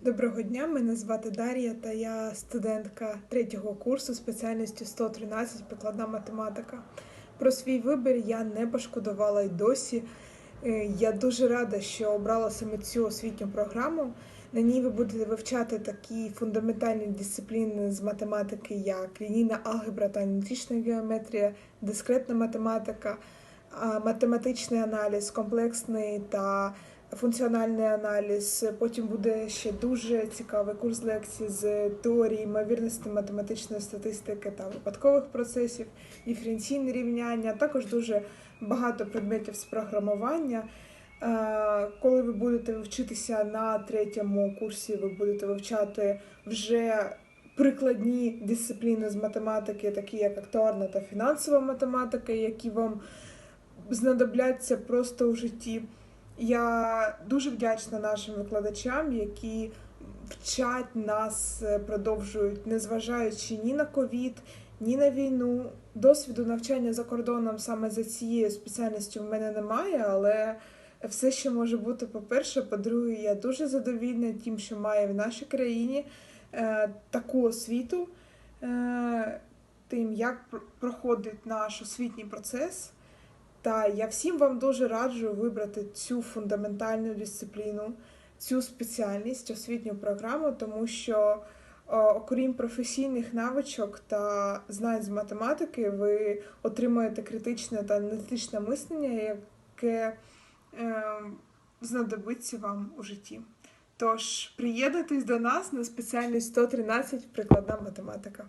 Доброго дня, мене звати Дар'я, та я студентка третього курсу спеціальністю 113 прикладна математика. Про свій вибір я не пошкодувала й досі. Е, Я дуже рада, що обрала саме цю освітню програму. На ній ви будете вивчати такі фундаментальні дисципліни з математики, як лінійна алгебра та аналітична геометрія, дискретна математика, математичний аналіз, комплексний та функціональний аналіз. Потім буде ще дуже цікавий курс лекцій з теорії ймовірності математичної статистики та випадкових процесів, диференційне рівняння, також дуже багато предметів з програмування. Е, Коли ви будете вчитися на третьому курсі, ви будете вивчати вже прикладні дисципліни з математики, такі як актуарна та фінансова математика, які вам знадобляться просто у житті. Я дуже вдячна нашим викладачам, які вчать нас, е, продовжують, незважаючи ні на ковід, ні на війну. Досвіду навчання за кордоном саме за цією спеціальністю в мене немає, але все ще може бути. По-перше, по-друге, я дуже задовільна тим, що маю в нашій країні е, таку освіту, е, тим, як проходить наш освітній процес. Та я всім вам дуже раджу вибрати цю фундаментальну дисципліну, цю спеціальність, освітню програму, тому що, окрім професійних навичок та знань з математики, ви отримуєте критичне та аналітичне мислення, яке е, знадобиться вам у житті. Тож приєднуйтесь до нас на спеціальність 113 прикладна математика.